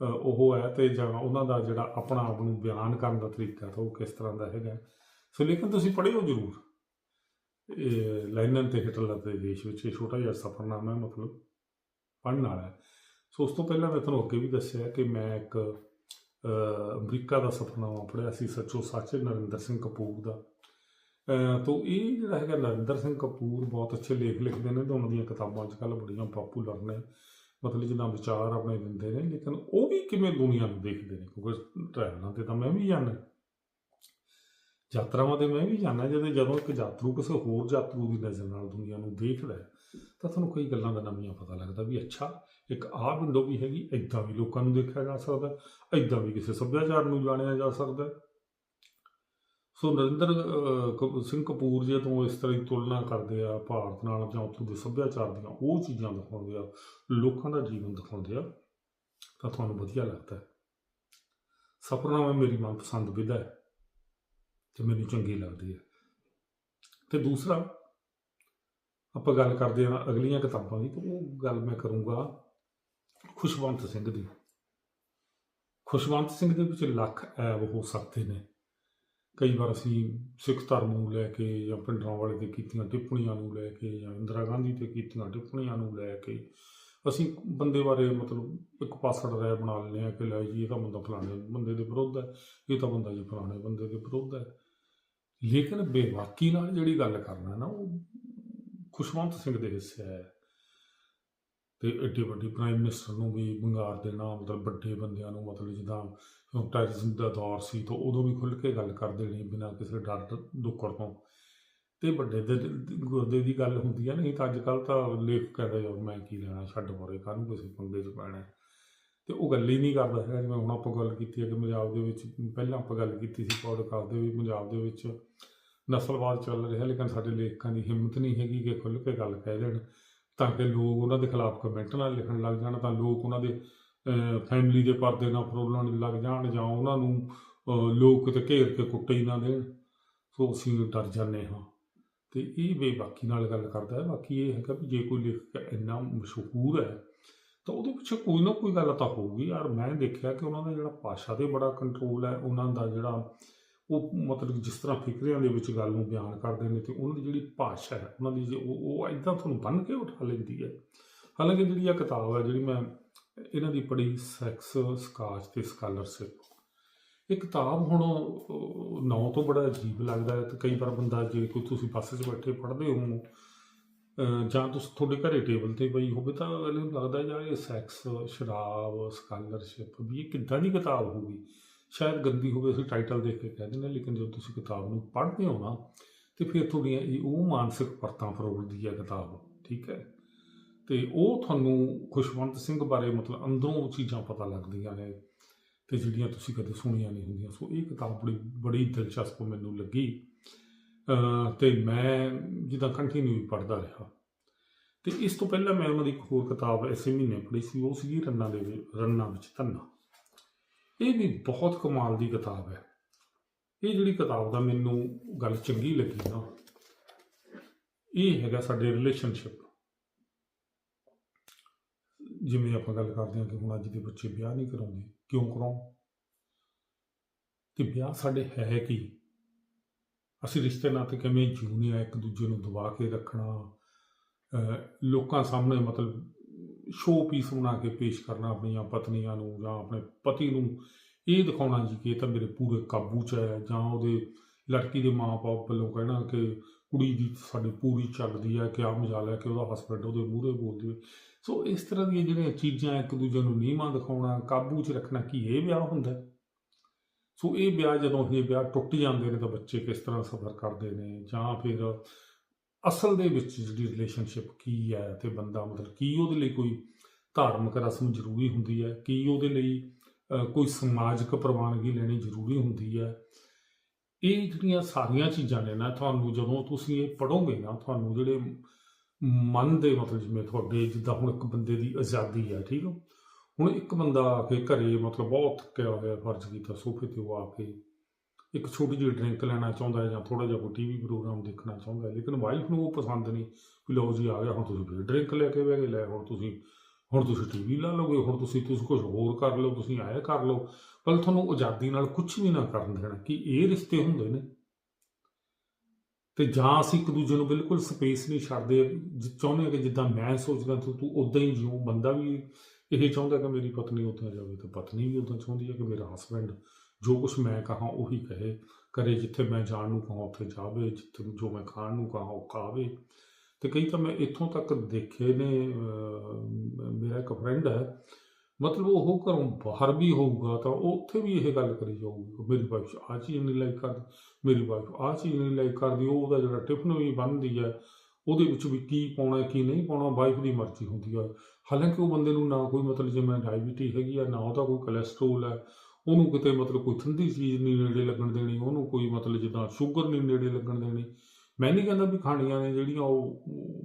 ਉਹ ਹੈ ਤੇ ਜਾਂ ਉਹਨਾਂ ਦਾ ਜਿਹੜਾ ਆਪਣਾ ਆਪ ਨੂੰ ਬਿਆਨ ਕਰਨ ਦਾ ਤਰੀਕਾ ਤਾਂ ਉਹ ਕਿਸ ਤਰ੍ਹਾਂ ਦਾ ਹੈਗਾ। ਸੋ ਲੇਕਿਨ ਤੁਸੀਂ ਪੜ੍ਹਿਓ ਜ਼ਰੂਰ। ਇਹ ਲਾਈਨਨ ਤੇ ਹਿਟਲਰ ਦੇ ਦੇਸ਼ ਵਿੱਚ ਇਹ ਛੋਟਾ ਜਿਹਾ ਸਫਰਨਾਮਾ ਹੈ, ਮਤਲਬ ਪੜ੍ਹਨ ਵਾਲਾ ਸੋ ਉਸ ਤੋਂ ਪਹਿਲਾਂ ਮੈਂ ਤੁਹਾਨੂੰ ਅੱਗੇ ਵੀ ਦੱਸਿਆ ਕਿ ਮੈਂ ਇੱਕ ਅਮਰੀਕਾ ਦਾ ਸਫਰਨਾਮਾ ਪੜ੍ਹਿਆ ਸੀ ਸੱਚੋ ਸੱਚ ਨਰਿੰਦਰ ਸਿੰਘ ਕਪੂਰ ਦਾ। ਅਹ, ਤੋ ਇਹ ਜਿਹੜਾ ਹੈਗਾ ਨਰਿੰਦਰ ਸਿੰਘ ਕਪੂਰ ਬਹੁਤ ਅੱਛੇ ਲੇਖ ਲਿਖਦੇ ਨੇ ਤੇ ਉਹਨਾਂ ਦੀਆਂ ਕਿਤਾਬਾਂ ਅੱਜ ਕੱਲ੍ਹ ਬੜੀਆਂ ਪਪੂਲਰ ਨੇ। ਮਤਲਬ ਜਿੱਦਾਂ ਵਿਚਾਰ ਆਪਣੇ ਦਿੰਦੇ ਨੇ ਲੇਕਿਨ ਉਹ ਵੀ ਕਿਵੇਂ ਦੁਨੀਆ ਨੂੰ ਦੇਖਦੇ ਨੇ? ਕਿਉਂਕਿ ਟਰੈਵਲਾਂ ਤੇ ਤਾਂ ਮੈਂ ਵੀ ਜਾਂਦਾ। ਯਾਤਰਾਵਾਂ ਤੇ ਮੈਂ ਵੀ ਜਾਂਦਾ ਜਦੋਂ ਜਦੋਂ ਇੱਕ ਯਾਤਰੂ ਕਿਸੇ ਹੋਰ ਯਾਤਰੂ ਦੀ ਨਜ਼ਰ ਨਾਲ ਦੁਨੀਆ ਨੂੰ ਦੇਖਦਾ ਹੈ ਤਾਂ ਤੁਹਾਨੂੰ ਕਈ ਗੱਲਾਂ ਦਾ ਨਵੀਆਂ ਪਤਾ ਲੱਗਦਾ ਵੀ ਅੱਛਾ, ਇੱਕ ਆਹ ਵਿੰਡੋ ਵੀ ਹੈਗੀ ਇਦਾਂ ਵੀ ਲੋਕਾਂ ਨੂੰ ਦੇਖਿਆ ਜਾ ਸਕਦਾ ਇਦਾਂ ਵੀ ਕਿਸੇ ਸੱਭਿਆਚਾਰ ਨੂੰ ਜਾਣਿਆ ਜਾ ਸਕਦਾ। ਸੋ ਨਰਿੰਦਰ ਸਿੰਘ ਕਪੂਰ ਜੇ ਤੋਂ ਇਸ ਤਰ੍ਹਾਂ ਦੀ ਤੁਲਨਾ ਕਰਦੇ ਆ, ਭਾਰਤ ਨਾਲ ਜਾਂ ਉੱਥੋਂ ਦੇ ਸੱਭਿਆਚਾਰ ਦੀਆਂ ਉਹ ਚੀਜ਼ਾਂ ਦਿਖਾਉਂਦੇ ਆ, ਲੋਕਾਂ ਦਾ ਜੀਵਨ ਦਿਖਾਉਂਦੇ ਆ, ਤਾਂ ਤੁਹਾਨੂੰ ਵਧੀਆ ਲੱਗਦਾ ਹੈ। ਸਫਰਨਾਮਾ ਮੇਰੀ ਮਨਪਸੰਦ ਵਿਧਾ ਹੈ, ਤੇ ਮੈਨੂੰ ਚੰਗੀ ਲੱਗਦੀ ਹੈ। ਤੇ ਦੂਸਰਾ ਆਪਾਂ ਗੱਲ ਕਰਦੇ ਹਾਂ ਅਗਲੀਆਂ ਕਿਤਾਬਾਂ ਦੀ, ਤਾਂ ਉਹ ਗੱਲ ਮੈਂ ਕਰੂੰਗਾ ਖੁਸ਼ਵੰਤ ਸਿੰਘ ਦੀ। ਖੁਸ਼ਵੰਤ ਸਿੰਘ ਦੇ ਵਿੱਚ ਲੱਖ ਐਬ ਹੋ ਸਕਦੇ ਨੇ। ਕਈ ਵਾਰ ਅਸੀਂ ਸਿੱਖ ਧਰਮ ਨੂੰ ਲੈ ਕੇ ਜਾਂ ਪਿੰਡਰਾਂ ਵਾਲੇ ਤੇ ਕੀਤੀਆਂ ਟਿੱਪਣੀਆਂ ਨੂੰ ਲੈ ਕੇ ਜਾਂ ਇੰਦਰਾ ਗਾਂਧੀ ਤੇ ਕੀਤੀਆਂ ਟਿੱਪਣੀਆਂ ਨੂੰ ਲੈ ਕੇ ਅਸੀਂ ਬੰਦੇ ਬਾਰੇ ਮਤਲਬ ਇੱਕ ਪਾਸੜ ਰਾਇ ਬਣਾ ਲੈਂਦੇ ਆ ਕਿ ਲੈ ਜੀ, ਇਹ ਤਾਂ ਬੰਦਾ ਫਲਾਣੇ ਬੰਦੇ ਦੇ ਵਿਰੁੱਧ ਹੈ, ਇਹ ਤਾਂ ਬੰਦਾ ਜੀ ਫਲਾਣੇ ਬੰਦੇ ਦੇ ਵਿਰੁੱਧ ਹੈ। ਲੇਕਿਨ ਬੇਵਾਕੀ ਨਾਲ ਜਿਹੜੀ ਗੱਲ ਕਰਨਾ ਨਾ, ਉਹ ਖੁਸ਼ਵੰਤ ਸਿੰਘ ਦੇ ਹਿੱਸੇ ਹੈ ਤੇ ਐਡੀ ਵੱਡੀ ਪ੍ਰਾਈਮ ਮਿਨਿਸਟਰ ਨੂੰ ਵੀ ਬੰਗਾਰ ਦੇਣਾ ਮਤਲਬ ਵੱਡੇ ਬੰਦਿਆਂ ਨੂੰ ਮਤਲਬ ਜਿੱਦਾਂ ਟੈਰਰਿਜ਼ਮ ਦਾ ਦੌਰ ਸੀ ਤਾਂ ਉਦੋਂ ਵੀ ਖੁੱਲ੍ਹ ਕੇ ਗੱਲ ਕਰ ਦੇਣੀ ਬਿਨਾਂ ਕਿਸੇ ਡਰ ਦੁੱਕੜ ਤੋਂ ਤੇ ਵੱਡੇ ਦੇ ਗੁਰਦੇ ਦੀ ਗੱਲ ਹੁੰਦੀ ਹੈ ਨਹੀਂ ਤਾਂ ਅੱਜ ਕੱਲ ਤਾਂ ਲੇਖ ਕਹਿੰਦਾ ਯਾਰ ਮੈਂ ਕੀ ਲੈਣਾ, ਛੱਡ ਪਰੇ, ਕਾਹਨੂੰ ਕਿਸੇ ਪੰਗੇ 'ਚ ਪੈਣਾ ਹੈ। ਤੇ ਉਹ ਗੱਲ ਹੀ ਨਹੀਂ ਕਰਦਾ ਹੈਗਾ, ਜਿਵੇਂ ਹੁਣ ਆਪਾਂ ਗੱਲ ਕੀਤੀ ਹੈ ਕਿ ਪੰਜਾਬ ਦੇ ਵਿੱਚ, ਪਹਿਲਾਂ ਆਪਾਂ ਗੱਲ ਕੀਤੀ ਸੀ ਪੌਡਕਾਸਟ ਦੇ ਵੀ, ਪੰਜਾਬ ਦੇ ਵਿੱਚ ਨਸਲਵਾਦ ਚੱਲ ਰਿਹਾ, ਲੇਕਿਨ ਸਾਡੇ ਲੇਖਕਾਂ ਦੀ ਹਿੰਮਤ ਨਹੀਂ ਹੈਗੀ ਕਿ ਖੁੱਲ੍ਹ ਕੇ ਗੱਲ ਕਹਿ ਦੇਣ, ਤਾਂ ਕਿ ਲੋਕ ਉਹਨਾਂ ਦੇ ਖਿਲਾਫ ਕਮੈਂਟ ਨਾਲ ਲਿਖਣ ਲੱਗ ਜਾਣ, ਤਾਂ ਲੋਕ ਉਹਨਾਂ ਦੇ ਫੈਮਿਲੀ ਦੇ ਪਰਦੇ ਨਾਲ ਫਰੋਲਣ ਲੱਗ ਜਾਣ ਜਾਂ ਉਹਨਾਂ ਨੂੰ ਲੋਕ ਕਿਤੇ ਘੇਰ ਕੇ ਕੁੱਟੇ ਹੀ ਨਾ ਦੇਣ। ਸੋ ਅਸੀਂ ਡਰ ਜਾਂਦੇ ਹਾਂ। ਤੇ ਇਹ ਬੇਬਾਕੀ ਨਾਲ ਗੱਲ ਕਰਦਾ ਹੈ, ਬਾਕੀ ਇਹ ਹੈਗਾ ਵੀ ਜੇ ਕੋਈ ਲੇਖਕ ਇੰਨਾ ਮਸ਼ਹੂਰ ਹੈ, ਤਾਂ ਉਹਦੇ ਪਿੱਛੇ ਕੋਈ ਨਾ ਕੋਈ ਗੱਲ ਤਾਂ ਹੋਊਗੀ। ਯਾਰ ਮੈਂ ਦੇਖਿਆ ਕਿ ਉਹਨਾਂ ਦਾ ਜਿਹੜਾ ਭਾਸ਼ਾ ਤੇ ਬੜਾ ਕੰਟਰੋਲ ਹੈ, ਉਹਨਾਂ ਦਾ ਜਿਹੜਾ ਉਹ ਮਤਲਬ ਜਿਸ ਤਰ੍ਹਾਂ ਫਿਕਰਿਆਂ ਦੇ ਵਿੱਚ ਗੱਲ ਨੂੰ ਬਿਆਨ ਕਰਦੇ ਨੇ ਤੇ ਉਹਨਾਂ ਦੀ ਜਿਹੜੀ ਭਾਸ਼ਾ ਹੈ ਉਹਨਾਂ ਦੀ ਜੇ ਉਹ ਉਹ ਇਦਾਂ ਤੁਹਾਨੂੰ ਬੰਨ ਕੇ ਉਠਾ ਲੈਂਦੀ ਹੈ। ਹਾਲਾਂਕਿ ਜਿਹੜੀ ਇਹ ਕਿਤਾਬ ਹੈ ਜਿਹੜੀ ਮੈਂ ਇਹਨਾਂ ਦੀ ਪੜ੍ਹੀ ਸੈਕਸ ਸਕਾਚ ਤੇ ਸਕਾਲਰਸ਼ਿਪ ਇਹ ਕਿਤਾਬ ਹੁਣ ਅਹ, ਤੋਂ ਬੜਾ ਅਜੀਬ ਲੱਗਦਾ ਹੈ ਤੇ ਕਈ ਵਾਰ ਬੰਦਾ ਜੇ ਕੋਈ ਤੁਸੀਂ ਬੱਸ 'ਚ ਬੈਠੇ ਪੜ੍ਹਦੇ ਹੋ ਜਾਂ ਤੁਸੀਂ ਤੁਹਾਡੇ ਘਰੇ ਟੇਬਲ ਤੇ ਪਈ ਹੋਵੇ ਤਾਂ ਅਗਲੇ ਲੱਗਦਾ ਯਾਰ ਇਹ ਸੈਕਸ ਸ਼ਰਾਬ ਸਕਾਲਰਸ਼ਿਪ ਵੀ ਇਹ ਕਿੱਦਾਂ ਦੀ ਕਿਤਾਬ ਹੋਊਗੀ ਸ਼ਾਇਦ ਗੰਦੀ ਹੋਵੇ ਅਸੀਂ ਟਾਈਟਲ ਦੇਖ ਕੇ ਕਹਿ ਦਿੰਦੇ ਹਾਂ, ਲੇਕਿਨ ਜਦੋਂ ਤੁਸੀਂ ਕਿਤਾਬ ਨੂੰ ਪੜ੍ਹਦੇ ਹੋ ਨਾ ਤੇ ਫਿਰ ਤੁਹਾਡੀਆਂ ਇਹ ਉਹ ਮਾਨਸਿਕ ਪਰਤਾਂ ਫਰੋਲਦੀ ਹੈ ਕਿਤਾਬ ਠੀਕ ਹੈ? ਤੇ ਉਹ ਤੁਹਾਨੂੰ ਖੁਸ਼ਵੰਤ ਸਿੰਘ ਬਾਰੇ ਮਤਲਬ ਅੰਦਰੋਂ ਚੀਜ਼ਾਂ ਪਤਾ ਲੱਗਦੀਆਂ ਨੇ ਤੇ ਜਿਹੜੀਆਂ ਤੁਸੀਂ ਕਦੇ ਸੁਣੀਆਂ ਨਹੀਂ ਹੁੰਦੀਆਂ। ਸੋ ਇਹ ਕਿਤਾਬ ਬੜੀ ਬੜੀ ਦਿਲਚਸਪ ਮੈਨੂੰ ਲੱਗੀ। ਅਹ ਤੇ ਮੈਂ ਜਿੱਦਾਂ ਕੰਟੀਨਿਊ ਪੜ੍ਹਦਾ ਰਿਹਾ। ਤੇ ਇਸ ਤੋਂ ਪਹਿਲਾਂ ਮੈਂ ਉਹਨਾਂ ਦੀ ਇੱਕ ਹੋਰ ਕਿਤਾਬ ਇਸੇ ਮਹੀਨੇ ਪੜ੍ਹੀ ਸੀ ਉਹ ਸੀਗੀ ਰੰਨਾ ਦੇ ਵਿੱਚ ਰੰਨਾ ਵਿੱਚ ਧੰਨਾ। ਇਹ ਵੀ ਬਹੁਤ ਕਮਾਲ ਦੀ ਕਿਤਾਬ ਹੈ। ਇਹ ਜਿਹੜੀ ਕਿਤਾਬ ਦਾ ਮੈਨੂੰ ਗੱਲ ਚੰਗੀ ਲੱਗੀ ਨਾ, ਇਹ ਹੈਗਾ ਸਾਡੇ ਰਿਲੇਸ਼ਨਸ਼ਿਪ ਜਿਵੇਂ ਆਪਾਂ ਗੱਲ ਕਰਦੇ ਹਾਂ ਕਿ ਹੁਣ ਅੱਜ ਦੇ ਬੱਚੇ ਵਿਆਹ ਨਹੀਂ ਕਰਾਉਂਦੇ, ਕਿਉਂ ਕਰਾਉਣ? ਤੇ ਵਿਆਹ ਸਾਡੇ ਹੈ ਕੀ? ਅਸੀਂ ਰਿਸ਼ਤੇ ਨਾਤੇ ਕਿਵੇਂ ਜਿਉਣੇ ਆ ਇੱਕ ਦੂਜੇ ਨੂੰ ਦਬਾ ਕੇ ਰੱਖਣਾ? ਲੋਕਾਂ ਸਾਹਮਣੇ ਮਤਲਬ ਸ਼ੋਅ ਪੀਸ ਬਣਾ ਕੇ ਪੇਸ਼ ਕਰਨਾ ਆਪਣੀਆਂ ਪਤਨੀਆਂ ਨੂੰ ਜਾਂ ਆਪਣੇ ਪਤੀ ਨੂੰ, ਇਹ ਦਿਖਾਉਣਾ ਜੀ ਕਿ ਇਹ ਤਾਂ ਮੇਰੇ ਪੂਰੇ ਕਾਬੂ 'ਚ ਹੈ ਜਾਂ ਉਹਦੇ ਲੜਕੀ ਦੇ ਮਾਪੇ ਵੱਲੋਂ ਕਹਿਣਾ ਕਿ ਕੁੜੀ ਦੀ ਸਾਡੀ ਪੂਰੀ ਚੱਲਦੀ ਹੈ ਕਿ ਆ ਮਜਾਲ ਹੈ ਕਿ ਉਹਦਾ ਹਸਬੰਡ ਉਹਦੇ ਮੂਹਰੇ ਬੋਲਦੀ ਹੋਵੇ ਸੋ ਇਸ ਤਰ੍ਹਾਂ ਦੀਆਂ ਜਿਹੜੀਆਂ ਚੀਜ਼ਾਂ ਇੱਕ ਦੂਜੇ ਨੂੰ ਨੀਵਾਂ ਦਿਖਾਉਣਾ, ਕਾਬੂ 'ਚ ਰੱਖਣਾ ਕੀ ਇਹ ਵਿਆਹ ਹੁੰਦਾ? ਸੋ ਇਹ ਵਿਆਹ ਜਦੋਂ ਇਹ ਵਿਆਹ ਟੁੱਟ ਜਾਂਦੇ ਨੇ ਤਾਂ ਬੱਚੇ ਕਿਸ ਤਰ੍ਹਾਂ ਸਫਰ ਕਰਦੇ ਨੇ ਜਾਂ ਫਿਰ ਅਸਲ ਦੇ ਵਿੱਚ ਜਿਹੜੀ ਰਿਲੇਸ਼ਨਸ਼ਿਪ ਕੀ ਹੈ ਤੇ ਬੰਦਾ ਮਤਲਬ ਕੀ ਉਹਦੇ ਲਈ ਕੋਈ ਧਾਰਮਿਕ ਰਸਮ ਜ਼ਰੂਰੀ ਹੁੰਦੀ ਹੈ, ਕੀ ਉਹਦੇ ਲਈ ਕੋਈ ਸਮਾਜਿਕ ਪ੍ਰਵਾਨਗੀ ਲੈਣੀ ਜ਼ਰੂਰੀ ਹੁੰਦੀ ਹੈ। ਇਹ ਜਿਹੜੀਆਂ ਸਾਰੀਆਂ ਚੀਜ਼ਾਂ ਨੇ ਨਾ, ਤੁਹਾਨੂੰ ਜਦੋਂ ਤੁਸੀਂ ਇਹ ਪੜੋਗੇ ਨਾ, ਤੁਹਾਨੂੰ ਜਿਹੜੇ ਮਨ ਦੇ ਮਤਲਬ ਜਿਵੇਂ ਤੁਹਾਡੇ ਜਿੱਦਾਂ ਹੁਣ ਇੱਕ ਬੰਦੇ ਦੀ ਆਜ਼ਾਦੀ ਹੈ, ਠੀਕ ਹੈ ਹੁਣ ਇੱਕ ਬੰਦਾ ਆ ਕੇ ਘਰੇ ਮਤਲਬ ਬਹੁਤ ਥੱਕਿਆ ਹੋਇਆ, ਫਰਜ਼ ਕੀਤਾ, ਸੋਫੇ ਤੇ ਉਹ ਆ ਕੇ ਇੱਕ ਛੋਟੀ ਜਿਹੀ ਡਰਿੰਕ ਲੈਣਾ ਚਾਹੁੰਦਾ ਹੈ ਜਾਂ ਥੋੜਾ ਜਿਹਾ ਕੋਈ ਟੀਵੀ ਪ੍ਰੋਗਰਾਮ ਦੇਖਣਾ ਚਾਹੁੰਦਾ ਹੈ, ਲੇਕਿਨ ਵਾਈਫ ਨੂੰ ਉਹ ਪਸੰਦ ਨਹੀਂ ਵੀ ਲਓ ਜੀ ਆ ਗਿਆ, ਹੁਣ ਤੁਸੀਂ ਫਿਰ ਡਰਿੰਕ ਲੈ ਕੇ ਬਹਿ ਗਏ, ਲੈ ਹੁਣ ਤੁਸੀਂ ਹੁਣ ਤੁਸੀਂ ਟੀਵੀ ਲਾ ਲਓਗੇ, ਹੁਣ ਤੁਸੀਂ ਤੁਸੀਂ ਕੁਝ ਹੋਰ ਕਰ ਲਓ, ਤੁਸੀਂ ਆਇਆ ਕਰ ਲਓ। ਪਰ ਤੁਹਾਨੂੰ ਆਜ਼ਾਦੀ ਨਾਲ ਕੁਝ ਵੀ ਨਾ ਕਰਨ ਦੇਣਾ, ਕਿ ਇਹ ਰਿਸ਼ਤੇ ਹੁੰਦੇ ਨੇ। ਤੇ ਜਾਂ ਅਸੀਂ ਇੱਕ ਦੂਜੇ ਨੂੰ ਬਿਲਕੁਲ ਸਪੇਸ ਨਹੀਂ ਛੱਡਦੇ ਚਾਹੁੰਦੇ ਹਾਂ ਕਿ ਜਿੱਦਾਂ ਮੈਂ ਸੋਚਦਾ ਤੂੰ ਤੂੰ ਉਦਾਂ ਹੀ ਜਿਉਂ, ਬੰਦਾ ਵੀ ਇਹ ਚਾਹੁੰਦਾ ਕਿ ਮੇਰੀ ਪਤਨੀ ਉੱਦਾਂ ਜਾਵੇ, ਤੇ ਪਤਨੀ ਵੀ ਉਦਾਂ ਚਾਹੁੰਦੀ ਹੈ ਕਿ ਮੇਰਾ ਹਸਬੰਡ ਜੋ ਕੁਛ ਮੈਂ ਕਹਾਂ ਉਹੀ ਕਹੇ। ਕਰੇ ਜਿੱਥੇ ਮੈਂ ਜਾਣ ਨੂੰ ਕਹਾਂ, ਉੱਥੇ ਜਾਵੇ। ਜਿੱਥੇ ਜੋ ਮੈਂ ਖਾਣ ਨੂੰ ਕਹਾਂ, ਉਹ ਖਾਵੇ। ਤੇ ਕਈ ਤਾਂ ਮੈਂ ਇੱਥੋਂ ਤੱਕ ਦੇਖੇ ਨੇ ਮੇਰਾ ਇੱਕ ਫਰੈਂਡ ਹੈ। ਮਤਲਬ ਉਹ ਘਰੋਂ ਬਾਹਰ ਵੀ ਹੋਊਗਾ ਤਾਂ ਉਹ ਉੱਥੇ ਵੀ ਇਹ ਗੱਲ ਕਰੀ ਜਾਊਗੀ ਮੇਰੀ ਵਾਈਫ ਆਹ ਚੀਜ਼ ਨਹੀਂ ਲਾਈਕ ਕਰਦੀ, ਮੇਰੀ ਵਾਈਫ ਆਹ ਚੀਜ਼ ਨਹੀਂ ਲਾਈਕ ਕਰਦੀ, ਉਹ ਉਹਦਾ ਜਿਹੜਾ ਟਿਫਨ ਵੀ ਬੰਨਦੀ ਹੈ, ਉਹਦੇ ਵਿੱਚ ਵੀ ਕੀ ਪਾਉਣਾ, ਕੀ ਨਹੀਂ ਪਾਉਣਾ ਵਾਈਫ ਦੀ ਮਰਜ਼ੀ ਹੁੰਦੀ ਹੈ। ਹਾਲਾਂਕਿ ਉਹ ਬੰਦੇ ਨੂੰ ਨਾ ਕੋਈ ਮਤਲਬ ਜਿਵੇਂ ਡਾਇਬੀਟੀ ਹੈਗੀ ਆ, ਨਾ ਉਹਦਾ ਕੋਈ ਕੋਲੇਸਟ੍ਰੋਲ ਹੈ ਉਹਨੂੰ ਕਿਤੇ ਮਤਲਬ ਕੋਈ ਠੰਡੀ ਚੀਜ਼ ਨਹੀਂ ਨੇੜੇ ਲੱਗਣ ਦੇਣੀ, ਉਹਨੂੰ ਕੋਈ ਮਤਲਬ ਜਿੱਦਾਂ ਸ਼ੂਗਰ ਨਹੀਂ ਨੇੜੇ ਲੱਗਣ ਦੇਣੀ। ਮੈਂ ਨਹੀਂ ਕਹਿੰਦਾ ਵੀ ਖਾਣੀਆਂ ਨੇ ਜਿਹੜੀਆਂ ਉਹ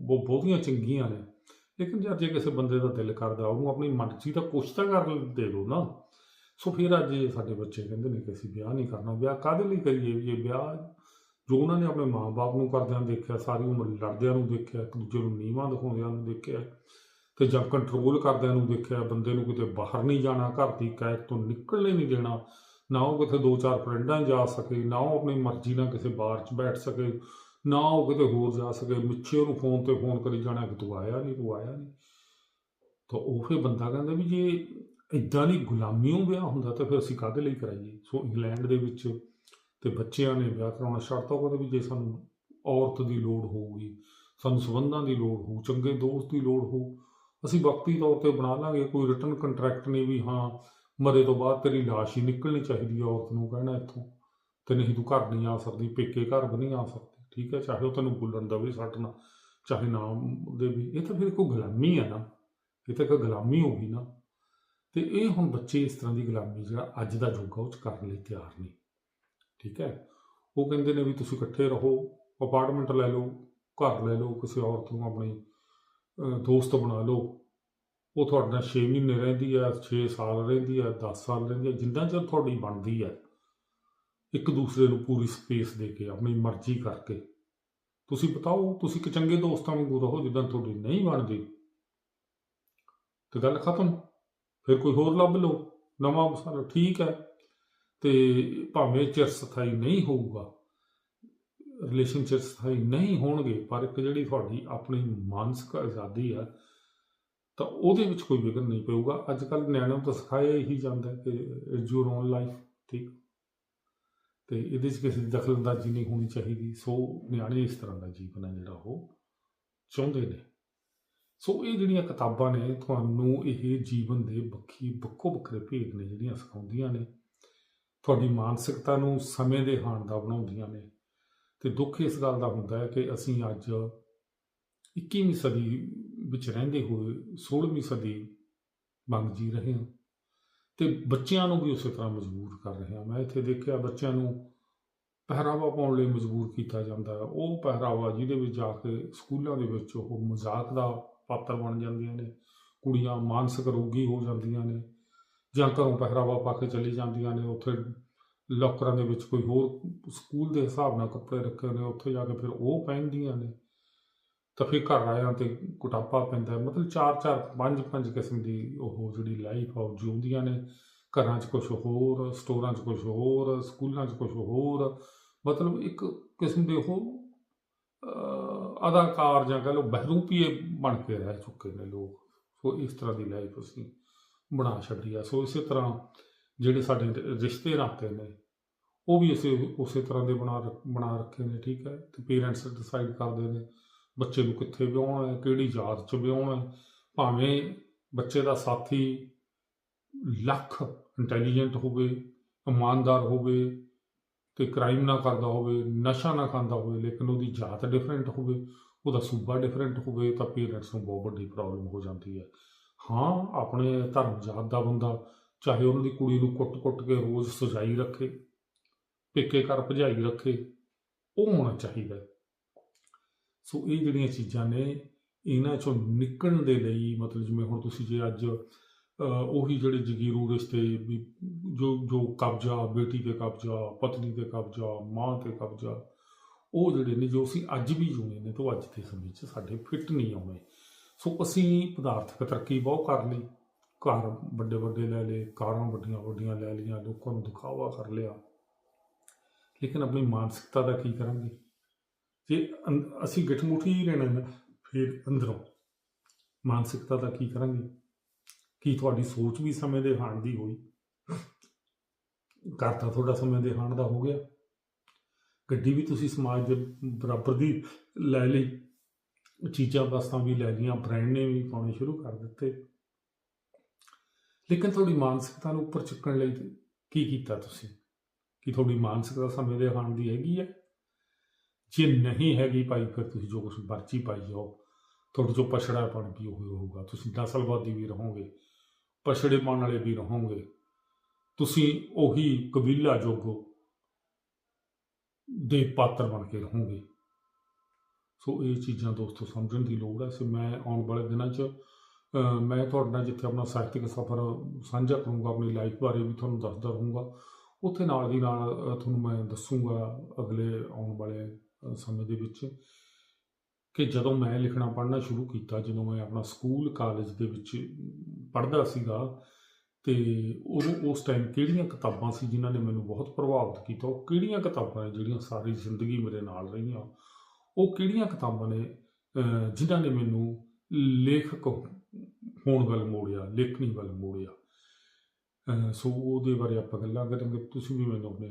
ਉਹ ਬਹੁਤੀਆਂ ਚੰਗੀਆਂ ਨੇ, ਲੇਕਿਨ ਜਦ ਜੇ ਕਿਸੇ ਬੰਦੇ ਦਾ ਦਿਲ ਕਰਦਾ, ਉਹਨੂੰ ਆਪਣੀ ਮਰਜ਼ੀ ਦਾ ਕੁਛ ਤਾਂ ਕਰ ਦੇ ਦਿਓ ਨਾ। ਸੋ ਫਿਰ ਅੱਜ ਸਾਡੇ ਬੱਚੇ ਕਹਿੰਦੇ ਨੇ ਕਿ ਅਸੀਂ ਵਿਆਹ ਨਹੀਂ ਕਰਨਾ। ਵਿਆਹ ਕਾਹਦੇ ਲਈ ਕਰੀਏ? ਵੀ ਇਹ ਵਿਆਹ, ਜੋ ਉਹਨਾਂ ਨੇ ਆਪਣੇ ਮਾਂ-ਬਾਪ ਨੂੰ ਕਰਦਿਆਂ ਦੇਖਿਆ, ਸਾਰੀ ਉਮਰ ਲੜਦਿਆਂ ਨੂੰ ਦੇਖਿਆ, ਇੱਕ ਦੂਜੇ ਨੂੰ ਨੀਵਾਂ ਦਿਖਾਉਂਦਿਆਂ ਨੂੰ ਦੇਖਿਆ ਤੇ ਜਾਂ ਕੰਟਰੋਲ ਕਰਦਿਆਂ ਨੂੰ ਦੇਖਿਆ ਬੰਦੇ ਨੂੰ ਕਿਤੇ ਬਾਹਰ ਨਹੀਂ ਜਾਣਾ, ਘਰ ਦੀ ਕੈਦ ਤੋਂ ਨਿਕਲਣੇ ਨਹੀਂ ਦੇਣਾ। ਨਾ ਉਹ ਕਿਤੇ ਦੋ ਚਾਰ ਫਰੈਂਡਾਂ ਜਾ ਸਕੇ, ਨਾ ਉਹ ਆਪਣੀ ਮਰਜ਼ੀ ਨਾਲ ਕਿਸੇ ਬਾਰ 'ਚ ਬੈਠ ਸਕੇ, ਨਾ ਉਹ ਕਿਤੇ ਹੋਰ ਜਾ ਸਕੇ। ਮਿੱਛੇ ਉਹਨੂੰ ਫੋਨ ਤੇ ਫੋਨ ਕਰੀ ਜਾਣਾ, ਕਿ ਤੂੰ ਆਇਆ ਨਹੀਂ, ਤੂੰ ਆਇਆ ਨਹੀਂ। ਤਾਂ ਉਹ ਫਿਰ ਬੰਦਾ ਕਹਿੰਦਾ ਵੀ ਜੇ ਇਦਾਂ ਦੀ ਗੁਲਾਮੀਓਂ ਵਿਆਹ ਹੁੰਦਾ ਤਾਂ ਫਿਰ ਅਸੀਂ ਕਾਹਦੇ ਲਈ ਕਰਾਈਏ? ਸੋ ਇੰਗਲੈਂਡ ਦੇ ਵਿੱਚ ਤੇ ਬੱਚਿਆਂ ਨੇ ਵਿਆਹ ਕਰਾਉਣਾ ਸ਼ਰਤ ਉਹ ਕਹਿੰਦੇ ਵੀ ਜੇ ਸਾਨੂੰ ਔਰਤ ਦੀ ਲੋੜ ਹੋਊਗੀ, ਸਾਨੂੰ ਸਬੰਧਾਂ ਦੀ ਲੋੜ ਹੋਊ, ਚੰਗੇ ਦੋਸਤ ਦੀ ਲੋੜ ਹੋਊ ਅਸੀਂ ਵਕਤੀ ਤੌਰ ਤੇ ਬਣਾ ਲਾਂਗੇ, ਕੋਈ ਰਿਟਰਨ ਕੰਟਰੈਕਟ ਨਹੀਂ ਵੀ ਹਾਂ, ਮਰੇ ਤੋਂ ਬਾਅਦ ਤੇਰੀ ਲਾਸ਼ ਹੀ ਨਿਕਲਣੀ ਚਾਹੀਦੀ ਹੈ ਔਰਤ ਨੂੰ ਕਹਿਣਾ ਇੱਥੋਂ। ਤੇ ਨਹੀਂ ਤੂੰ ਘਰ ਨਹੀਂ ਆ ਸਕਦੀ, ਪੇਕੇ ਘਰ ਵੀ ਨਹੀਂ ਆ ਸਕਦੀ, ਠੀਕ ਹੈ? ਚਾਹੇ ਉਹ ਤੈਨੂੰ ਬੋਲਣ ਦਾ ਵੀ ਸੱਟਣਾ ਚਾਹੇ ਨਾਮ ਦੇ ਵੀ। ਇਹ ਤਾਂ ਫਿਰ ਕੋਈ ਗੁਲਾਮੀ ਹੈ ਨਾ। ਇਹ ਤਾਂ ਇੱਕ ਗੁਲਾਮੀ ਹੋ ਗਈ ਨਾ। ਤੇ ਇਹ ਹੁਣ ਬੱਚੇ ਇਸ ਤਰ੍ਹਾਂ ਦੀ ਗੁਲਾਮੀ ਜਿਹੜਾ ਅੱਜ ਦਾ ਯੁੱਗ ਆ ਉਹ ਚ ਕਰਨ ਲਈ ਤਿਆਰ ਨਹੀਂ ਠੀਕ ਹੈ? ਉਹ ਕਹਿੰਦੇ ਨੇ ਵੀ ਤੁਸੀਂ ਇਕੱਠੇ ਰਹੋ ਅਪਾਰਟਮੈਂਟ ਲੈ ਲਓ, ਘਰ ਲੈ ਲਓ, ਕਿਸੇ ਔਰਤ ਨੂੰ ਆਪਣੀ ਦੋਸਤ ਬਣਾ ਲਓ। ਉਹ ਤੁਹਾਡੇ ਨਾਲ 6 ਮਹੀਨੇ ਰਹਿੰਦੀ ਹੈ 6 ਸਾਲ ਰਹਿੰਦੀ ਹੈ 10 ਸਾਲ ਰਹਿੰਦੀ ਹੈ, ਜਿੰਨਾ ਚਿਰ ਤੁਹਾਡੀ ਬਣਦੀ ਹੈ। ਇੱਕ ਦੂਸਰੇ ਨੂੰ ਪੂਰੀ ਸਪੇਸ ਦੇ ਕੇ, ਆਪਣੀ ਮਰਜ਼ੀ ਕਰਕੇ। ਤੁਸੀਂ ਬਤਾਓ, ਤੁਸੀਂ ਕਿ ਚੰਗੇ ਦੋਸਤਾਂ ਵਾਂਗੂ ਰਹੋ ਜਿੱਦਾਂ ਤੁਹਾਡੀ ਨਹੀਂ ਬਣਦੀ। ਤੇ ਗੱਲ ਖਤਮ। ਫਿਰ ਕੋਈ ਹੋਰ ਲੱਭ ਲਓ। ਨਵਾਂ ਸਾਰਾ ਠੀਕ ਹੈ। ਤੇ ਭਾਵੇਂ ਚਿਰ ਸਥਾਈ ਨਹੀਂ ਹੋਊਗਾ। ਰਿਲੇਸ਼ਨਸ਼ਿਪ ਸਥਾਈ ਨਹੀਂ ਹੋਣਗੇ, ਪਰ ਇੱਕ ਜਿਹੜੀ ਤੁਹਾਡੀ ਆਪਣੀ ਮਾਨਸਿਕ ਆਜ਼ਾਦੀ ਹੈ ਤਾਂ ਉਹਦੇ ਵਿੱਚ ਕੋਈ ਵਿਗਨ ਨਹੀਂ ਪਊਗਾ। ਅੱਜ ਕੱਲ ਨਿਆਣਿਆਂ ਨੂੰ ਤਾਂ ਸਿਖਾਇਆ ਹੀ ਜਾਂਦਾ ਕਿ ਇਟਸ ਯੂਰ ਓਨ ਲਾਈਫ ਠੀਕ? ਤੇ ਇਹਦੇ 'ਚ ਕਿਸੇ ਦੀ ਦਖਲਅੰਦਾਜ਼ੀ ਨਹੀਂ ਹੋਣੀ ਚਾਹੀਦੀ। ਸੋ ਨਿਆਣੇ ਇਸ ਤਰ੍ਹਾਂ ਦਾ ਜੀਵਨ ਹੈ ਜਿਹੜਾ ਉਹ ਚਾਹੁੰਦੇ ਨੇ। ਸੋ ਇਹ ਜਿਹੜੀਆਂ ਕਿਤਾਬਾਂ ਨੇ, ਤੁਹਾਨੂੰ ਇਹ ਜੀਵਨ ਦੇ ਬੱਖੀ ਵੱਖੋ ਵੱਖਰੇ ਭੇਦ ਨੇ ਜਿਹੜੀਆਂ ਸਿਖਾਉਂਦੀਆਂ ਨੇ, ਤੁਹਾਡੀ ਮਾਨਸਿਕਤਾ ਨੂੰ ਸਮੇਂ ਦੇ ਹਾਣ ਦਾ ਬਣਾਉਂਦੀਆਂ ਨੇ। ਤੇ ਦੁੱਖ ਇਸ ਗੱਲ ਦਾ ਹੁੰਦਾ ਹੈ ਕਿ ਅਸੀਂ ਅੱਜ 21ਵੀਂ ਸਦੀ ਵਿੱਚ ਰਹਿੰਦੇ ਹੋਏ 16ਵੀਂ ਸਦੀ ਮੰਗ ਜੀ ਰਹੇ ਹਾਂ ਤੇ ਬੱਚਿਆਂ ਨੂੰ ਵੀ ਉਸੇ ਤਰ੍ਹਾਂ ਮਜਬੂਰ ਕਰ ਰਹੇ ਹਾਂ। ਮੈਂ ਇੱਥੇ ਦੇਖਿਆ ਬੱਚਿਆਂ ਨੂੰ ਪਹਿਰਾਵਾ ਪਾਉਣ ਲਈ ਮਜਬੂਰ ਕੀਤਾ ਜਾਂਦਾ ਹੈ। ਉਹ ਪਹਿਰਾਵਾ ਜਿਹਦੇ ਵਿੱਚ ਜਾ ਕੇ ਸਕੂਲਾਂ ਦੇ ਵਿੱਚ ਉਹ ਮਜ਼ਾਕ ਦਾ ਪਾਤਰ ਬਣ ਜਾਂਦੀਆਂ ਨੇ, ਕੁੜੀਆਂ ਮਾਨਸਿਕ ਰੋਗੀ ਹੋ ਜਾਂਦੀਆਂ ਨੇ ਜਾਂ ਘਰੋਂ ਪਹਿਰਾਵਾ ਪਾ ਕੇ ਚਲੀ ਜਾਂਦੀਆਂ ਨੇ, ਉੱਥੇ ਲੋਕਰਾਂ ਦੇ ਵਿੱਚ ਕੋਈ ਹੋਰ ਸਕੂਲ ਦੇ ਹਿਸਾਬ ਨਾਲ ਕੱਪੜੇ ਰੱਖੇ ਨੇ, ਉੱਥੇ ਜਾ ਕੇ ਫਿਰ ਉਹ ਪਹਿਨਦੀਆਂ ਨੇ। ਤਾਂ ਫਿਰ ਘਰ ਆਇਆਂ ਤੇ ਕੁਟਾਪਾ ਪੈਂਦਾ ਮਤਲਬ ਚਾਰ ਚਾਰ, ਪੰਜ ਪੰਜ ਕਿਸਮ ਦੀ ਉਹ ਜਿਹੜੀ ਲਾਈਫ ਆ ਉਹ ਜਿਉਂਦੀਆਂ ਨੇ। ਘਰਾਂ 'ਚ ਕੁਝ ਹੋਰ, ਸਟੋਰਾਂ 'ਚ ਕੁਝ ਹੋਰ, ਸਕੂਲਾਂ 'ਚ ਕੁਝ ਹੋਰ। ਮਤਲਬ ਇੱਕ ਕਿਸਮ ਦੇ ਉਹ ਅਦਾਕਾਰ ਜਾਂ ਕਹ ਲਓ ਬਹਿਰੂਪੀਏ ਬਣ ਕੇ ਰਹਿ ਚੁੱਕੇ ਨੇ ਲੋਕ। ਸੋ ਇਸ ਤਰ੍ਹਾਂ ਦੀ ਲਾਈਫ ਅਸੀਂ ਬਣਾ ਛੱਡੀ ਆ। ਸੋ ਇਸੇ ਤਰ੍ਹਾਂ ਜਿਹੜੇ ਸਾਡੇ ਰਿਸ਼ਤੇ ਨਾਤੇ ਨੇ, ਉਹ ਵੀ ਅਸੀਂ ਉਸੇ ਤਰ੍ਹਾਂ ਦੇ ਬਣਾ ਰੱਖ- ਬਣਾ ਰੱਖੇ ਨੇ, ਠੀਕ ਹੈ? ਤੇ ਪੇਰੈਂਟਸ ਡਿਸਾਈਡ ਕਰਦੇ ਨੇ, ਬੱਚੇ ਨੂੰ ਕਿੱਥੇ ਵਿਆਹਣਾ ਹੈ, ਕਿਹੜੀ ਜਾਤ 'ਚ ਵਿਆਹਣਾ ਹੈ? ਭਾਵੇਂ ਬੱਚੇ ਦਾ ਸਾਥੀ ਲੱਖ ਇੰਟੈਲੀਜੈਂਟ ਹੋਵੇ, ਇਮਾਨਦਾਰ ਹੋਵੇ ਤੇ ਕ੍ਰਾਈਮ ਨਾ ਕਰਦਾ ਹੋਵੇ, ਨਸ਼ਾ ਨਾ ਖਾਂਦਾ ਹੋਵੇ, ਲੇਕਿਨ ਉਹਦੀ ਜਾਤ ਡਿਫਰੈਂਟ ਹੋਵੇ, ਉਹਦਾ ਸੂਬਾ ਡਿਫਰੈਂਟ ਹੋਵੇ, ਤਾਂ ਪੇਰੈਂਟਸ ਨੂੰ ਬਹੁਤ ਵੱਡੀ ਪ੍ਰੋਬਲਮ ਹੋ ਜਾਂਦੀ ਹੈ। ਹਾਂ, ਆਪਣੇ ਧਰਮ ਜਾਤ ਦਾ ਬੰਦਾ ਚਾਹੇ ਉਹਨਾਂ ਦੀ ਕੁੜੀ ਨੂੰ ਕੁੱਟ-ਕੁੱਟ ਕੇ ਰੋਜ਼ ਸਜਾਈ ਰੱਖੇ, ਪੇਕੇ ਘਰ ਭਜਾਈ ਰੱਖੇ, ਉਹ ਹੋਣਾ ਚਾਹੀਦਾ ਸੋ ਇਹ ਜਿਹੜੀਆਂ ਚੀਜ਼ਾਂ ਨੇ, ਇਹਨਾਂ ਚੋਂ ਨਿਕਲਣ ਦੇ ਲਈ ਮਤਲਬ ਜਿਵੇਂ ਹੁਣ ਤੁਸੀਂ ਜੇ ਅੱਜ ਉਹੀ ਜਿਹੜੇ ਜਗੀਰੂ ਰਿਸ਼ਤੇ ਵੀ ਜੋ ਜੋ ਕਬਜ਼ਾ, ਬੇਟੀ ਤੇ ਕਬਜ਼ਾ, ਪਤਨੀ ਤੇ ਕਬਜ਼ਾ, ਮਾਂ ਤੇ ਕਬਜ਼ਾ, ਉਹ ਜਿਹੜੇ ਨੇ ਜੋ ਅਸੀਂ ਅੱਜ ਵੀ ਜੁੜੇ ਨੇ, ਤਾਂ ਉਹ ਅੱਜ ਦੇ ਸਮੇਂ 'ਚ ਸਾਡੇ ਫਿੱਟ ਨਹੀਂ ਆਉਣੇ। ਸੋ ਅਸੀਂ ਪਦਾਰਥਕ ਤਰੱਕੀ ਬਹੁਤ ਕਰ ਲਈ। ਘਰ ਵੱਡੇ ਵੱਡੇ ਲੈ ਲਏ, ਕਾਰਾਂ ਵੱਡੀਆਂ ਵੱਡੀਆਂ ਲੈ ਲਈਆਂ, ਲੋਕਾਂ ਨੂੰ ਦਿਖਾਵਾ ਕਰ ਲਿਆ। ਲੇਕਿਨ ਆਪਣੀ ਮਾਨਸਿਕਤਾ ਦਾ ਕੀ ਕਰਾਂਗੇ? ਜੇ ਅੰ- ਅਸੀਂ ਗਿਠਮੁਠੀ ਹੀ ਰਹਿਣਾ ਨਾ ਫਿਰ ਅੰਦਰੋਂ ਮਾਨਸਿਕਤਾ ਦਾ ਕੀ ਕਰਾਂਗੇ? ਕੀ ਤੁਹਾਡੀ ਸੋਚ ਵੀ ਸਮੇਂ ਦੇ ਹਾਣ ਦੀ ਹੋਈ? ਘਰ ਤਾਂ ਤੁਹਾਡਾ ਸਮੇਂ ਦੇ ਹਾਣ ਦਾ ਹੋ ਗਿਆ। ਗੱਡੀ ਵੀ ਤੁਸੀਂ ਸਮਾਜ ਦੇ ਬਰਾਬਰ ਦੀ ਲੈ ਲਈ। ਚੀਜ਼ਾਂ, ਵਸਤਾਂ ਵੀ ਲੈ ਲਈਆਂ ਬ੍ਰਾਂਡ ਨੇ ਵੀ ਪਾਉਣੇ ਸ਼ੁਰੂ ਕਰ ਦਿੱਤੇ। ਲੇਕਿਨ ਤੁਹਾਡੀ ਮਾਨਸਿਕਤਾ ਨੂੰ ਉੱਪਰ ਚੁੱਕਣ ਲਈ ਕੀ ਕੀਤਾ ਤੁਸੀਂ? ਕਿ ਤੁਹਾਡੀ ਮਾਨਸਿਕਤਾ ਸਮੇਂ ਦੇ ਹਾਣ ਦੀ ਹੈਗੀ ਹੈ? ਜੇ ਨਹੀਂ ਹੈਗੀ ਭਾਈ, ਫਿਰ ਤੁਸੀਂ ਜੋ ਕੁਝ ਵਰਚੀ ਪਾਈ ਜਾਓ। ਤੁਹਾਡੇ ਚੋਂ ਪਛੜਾਪਣ ਵੀ ਉਹ ਹੋਊਗਾ? ਤੁਸੀਂ ਨਸਲਵਾਦੀ ਵੀ ਰਹੋਗੇ, ਪਛੜੇ ਮਨ ਵਾਲੇ ਵੀ ਰਹੋਗੇ। ਤੁਸੀਂ ਉਹੀ ਕਬੀਲਾ ਜੋਗੋ ਦੇ ਪਾਤਰ ਬਣ ਕੇ ਰਹੋਗੇ। ਸੋ ਇਹ ਚੀਜ਼ਾਂ ਦੋਸਤੋ ਸਮਝਣ ਦੀ ਲੋੜ ਹੈ। ਸੋ ਮੈਂ ਆਉਣ ਵਾਲੇ ਦਿਨਾਂ 'ਚ ਮੈਂ ਤੁਹਾਡੇ ਨਾਲ ਜਿੱਥੇ ਆਪਣਾ ਸਾਹਿਤਕ ਸਫ਼ਰ ਸਾਂਝਾ ਕਰੂੰਗਾ, ਆਪਣੀ ਲਾਈਫ ਬਾਰੇ ਵੀ ਤੁਹਾਨੂੰ ਦੱਸਦਾ ਰਹੂੰਗਾ। ਉੱਥੇ ਨਾਲ ਦੀ ਨਾਲ ਤੁਹਾਨੂੰ ਮੈਂ ਦੱਸੂੰਗਾ ਅਗਲੇ ਆਉਣ ਵਾਲੇ ਸਮੇਂ ਦੇ ਵਿੱਚ ਕਿ ਜਦੋਂ ਮੈਂ ਲਿਖਣਾ ਪੜ੍ਹਨਾ ਸ਼ੁਰੂ ਕੀਤਾ, ਜਦੋਂ ਮੈਂ ਆਪਣਾ ਸਕੂਲ ਕਾਲਜ ਦੇ ਵਿੱਚ ਪੜ੍ਹਦਾ ਸੀਗਾ, ਤੇ ਉਦੋਂ ਉਸ ਟਾਈਮ ਕਿਹੜੀਆਂ ਕਿਤਾਬਾਂ ਸੀ ਜਿਨ੍ਹਾਂ ਨੇ ਮੈਨੂੰ ਬਹੁਤ ਪ੍ਰਭਾਵਿਤ ਕੀਤਾ, ਉਹ ਕਿਹੜੀਆਂ ਕਿਤਾਬਾਂ ਨੇ ਜਿਹੜੀਆਂ ਸਾਰੀ ਜ਼ਿੰਦਗੀ ਮੇਰੇ ਨਾਲ ਰਹੀਆਂ? ਉਹ ਕਿਹੜੀਆਂ ਕਿਤਾਬਾਂ ਨੇ ਜਿਨ੍ਹਾਂ ਨੇ ਮੈਨੂੰ ਲੇਖਕ ਹੋਣ ਵੱਲ ਮੋੜਿਆ ਲੇਖਣੀ ਵੱਲ ਮੋੜਿਆ। ਅਹ, ਸੋ ਉਹਦੇ ਬਾਰੇ ਆਪਾਂ ਗੱਲਾਂ ਕਰਾਂਗੇ। ਤੁਸੀਂ ਵੀ ਮੈਨੂੰ ਆਪਣੇ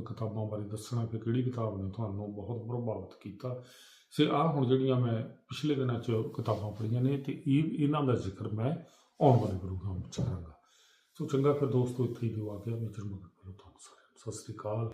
ਕਿਤਾਬਾਂ ਬਾਰੇ ਦੱਸਣਾ ਕਿ ਕਿਹੜੀ ਕਿਤਾਬ ਨੇ ਤੁਹਾਨੂੰ ਬਹੁਤ ਪ੍ਰਭਾਵਿਤ ਕੀਤਾ। ਸੇ ਆ ਹੁਣ ਜਿਹੜੀਆਂ ਮੈਂ ਪਿਛਲੇ ਦਿਨਾਂ 'ਚ ਕਿਤਾਬਾਂ ਪੜ੍ਹੀਆਂ ਨੇ ਤੇ ਇਹ ਇਹਨਾਂ ਦਾ ਜ਼ਿਕਰ ਮੈਂ ਆਉਣ ਵਾਲੇ ਪ੍ਰੋਗਰਾਮ ਵਿੱਚ ਕਰਾਂਗਾ। ਸੋ ਚੰਗਾ ਫਿਰ ਦੋਸਤੋ ਇੱਥੇ ਹੀ ਦਿਓ ਆ ਗਿਆ ਮੈਂ ਜਰੂਰ ਤੁਹਾਨੂੰ ਸਾਰਿਆਂ ਨੂੰ ਸਤਿ ਸ੍ਰੀ ਅਕਾਲ।